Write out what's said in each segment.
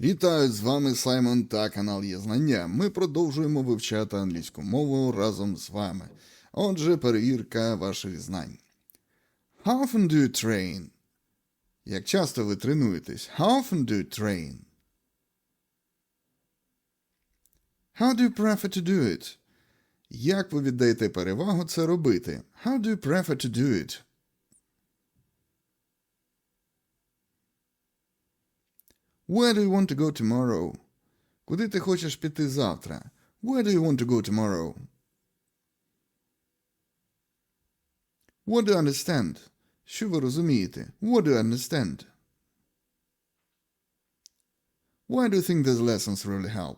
Вітаю з вами Саймон та канал Є Знання. Ми продовжуємо вивчати англійську мову разом з вами. Отже, перевірка ваших знань. How often do you train? Як часто ви тренуєтесь? How often do you train? How do you prefer to do it? Як ви віддаєте перевагу це робити? How do you prefer to do it? Where do you want to go tomorrow? Куди ти хочеш піти завтра? Where do you want to go tomorrow? What do you understand? Що ви розумієте? What do you understand? Why do you think these lessons really help?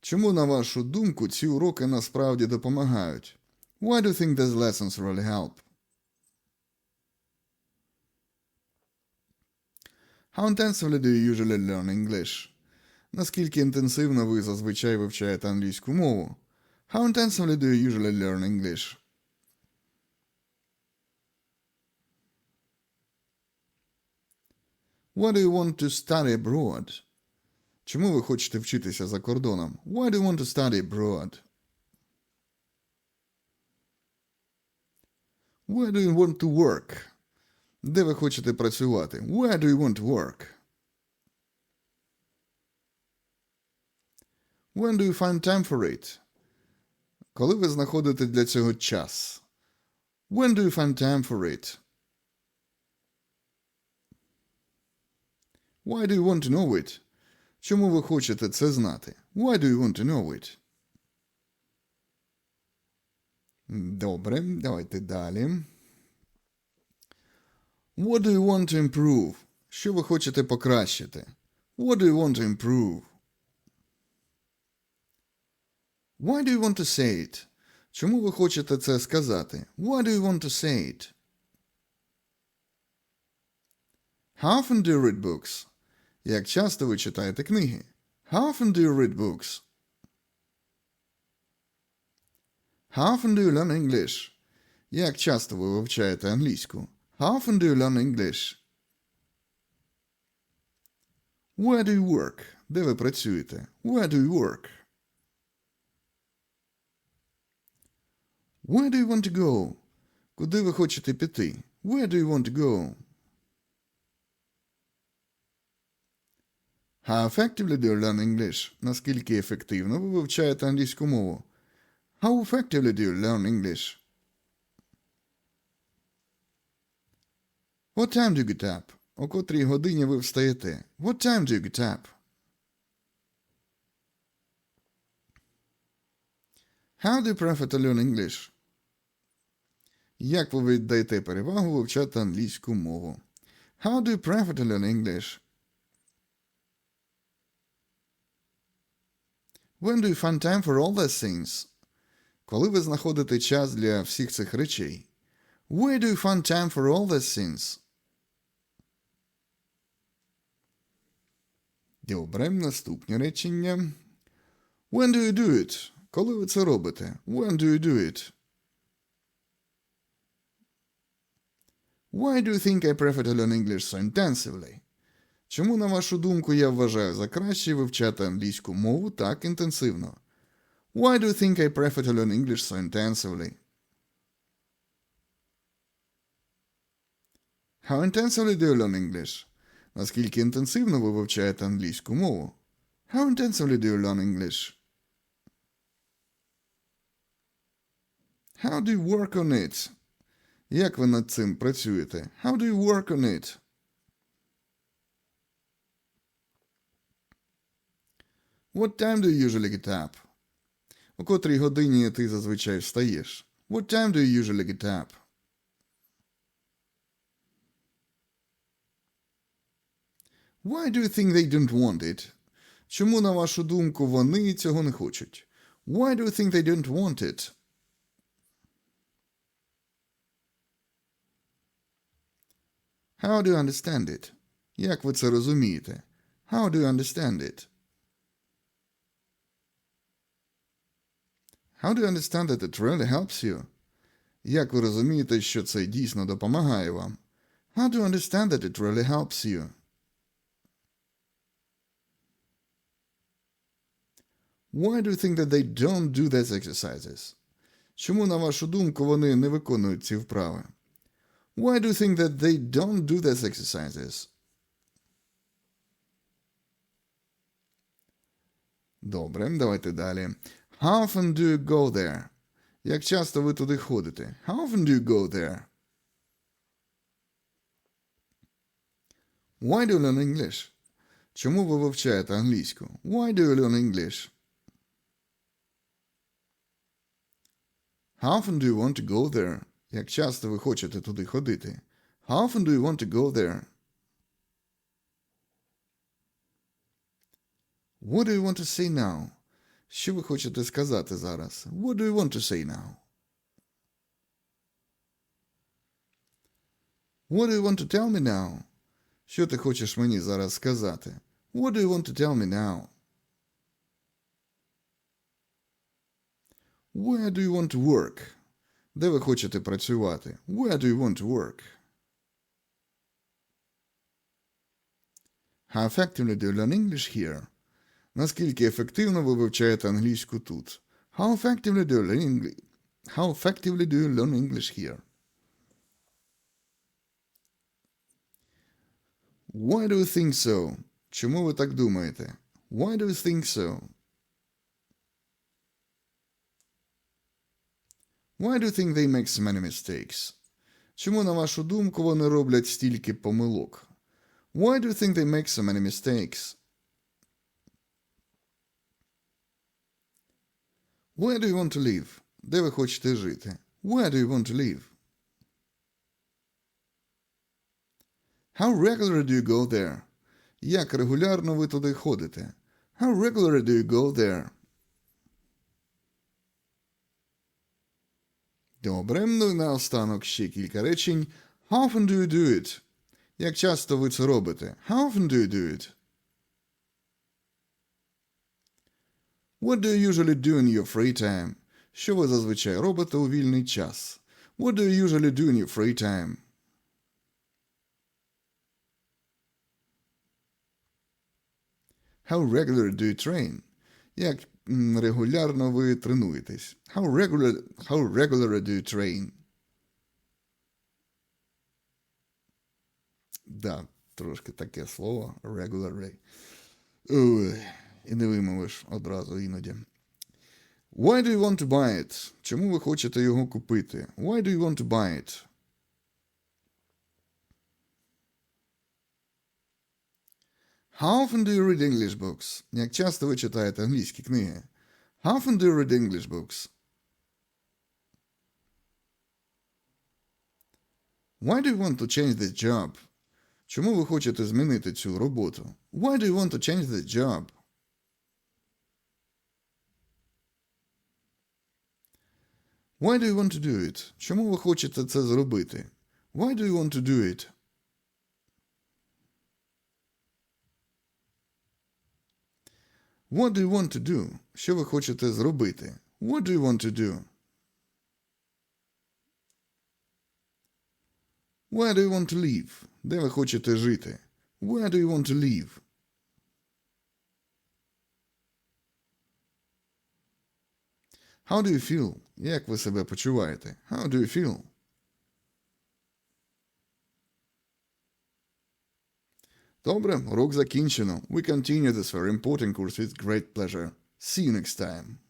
Чому, на вашу думку, ці уроки насправді допомагають? Why do you think these lessons really help? How intensively do you usually learn English? Наскільки інтенсивно ви зазвичай вивчаєте англійську мову? How intensively do you usually learn English? Why do you want to study abroad? Чому ви хочете вчитися за кордоном? Why do you want to study abroad? Where do you want to work? Де ви хочете працювати? Where do you want to work? When do you find time for it? Коли ви знаходите для цього час? When do you find time for it? Why do you want to know it? Чому ви хочете це знати? Why do you want to know it? Добре, давайте далі. What do you want to improve? Що ви хочете покращити? What do you want to improve? Why do you want to say it? Чому ви хочете це сказати? Why do you want to say it? How often do you read books? Як часто ви читаєте книги? How often do you read books? How often do you learn English? Як часто ви вивчаєте англійську? How often do you learn English? Where do you work? Де ви працюєте? Where do you work? Where do you want to go? Куди ви хочете піти? Where do you want to go? How effectively do you learn English? Наскільки ефективно ви вивчаєте англійську мову? How effectively do you learn English? What time do you get up? О котрій годині ви встаєте? What time do you get up? How do you prefer to learn English? Як ви віддаєте перевагу вивчати англійську мову? How do you prefer to learn English? When do you find time for all these things? Коли ви знаходите час для всіх цих речей? Where do you find time for all these things? Добре, наступне речення. When do you do it? Коли ви це робите? When do you do it? Why do you think I prefer to learn English so intensively? Чому, на вашу думку, я вважаю за краще вивчати англійську мову так інтенсивно? Why do you think I prefer to learn English so intensively? How intensively do you learn English? Наскільки інтенсивно ви вивчаєте англійську мову? How intensively do you learn English? How do you work on it? Як ви над цим працюєте? How do you work on it? What time do you usually get up? О котрій годині ти зазвичай встаєш? What time do you usually get up? Why do you think they don't want it? Чому, на вашу думку, вони цього не хочуть? Why do you think they don't want it? How do you understand it? Як ви це розумієте? How do you understand it? How do you understand that it really helps you? Як ви розумієте, що це дійсно допомагає вам? How do you understand that it really helps you? Why do you think that they don't do these exercises? Чому, на вашу думку, вони не виконують ці вправи? Why do you think that they don't do these exercises? Добре, давайте далі. How often do you go there? Як часто ви туди ходите? How often do you go there? Why do you learn English? Чому ви вивчаєте англійську? Why do you learn English? How often do you want to go there? Як часто ви хочете туди ходити? How often do you want to go there? What do you want to say now? Що ви хочете сказати зараз? What do you want to say now? What do you want to tell me now? Що ти хочеш мені зараз сказати? What do you want to tell me now? Where do you want to work? Де ви хочете працювати? Where do you want to work? How effectively do you learn English here? Наскільки ефективно ви вивчаєте англійську тут? How effectively do you learn English? How effectively do you learn English here? Why do you think so? Чому ви так думаєте? Why do you think so? Why do you think they make so many mistakes? Чому, на вашу думку, вони роблять стільки помилок? Why do you think they make so many mistakes? Where do you want to live? Де ви хочете жити? Where do you want to live? How regularly do you go there? Як регулярно ви туди ходите? How regularly do you go there? Добре, ну і наостанок ще кілька речень. How often do you do it? Як часто ви це робите? How often do you do it? What do you usually do in your free time? Що ви зазвичай робите у вільний час? What do you usually do in your free time? How regular do you train? Як регулярно ви тренуєтесь? How regular, how regular do you train? Да, трошки таке слово regularly. І не вимовиш одразу іноді. Why do you want to buy it? Чому ви хочете його купити? Why do you want to buy it? How often do you read English books? Як часто ви читаєте англійські книги? How often do you read English books? Why do you want to change this job? Чому ви хочете змінити цю роботу? Why do you want to change this job? Why do you want to do it? Чому ви хочете це зробити? Why do you want to do it? What do you want to do? Що ви хочете зробити? What do you want to do? Where do you want to live? Де ви хочете жити? Where do you want to live? How do you feel? Як ви себе почуваєте? How do you feel? Добре, урок закінчено. We continue this very important course with great pleasure. See you next time.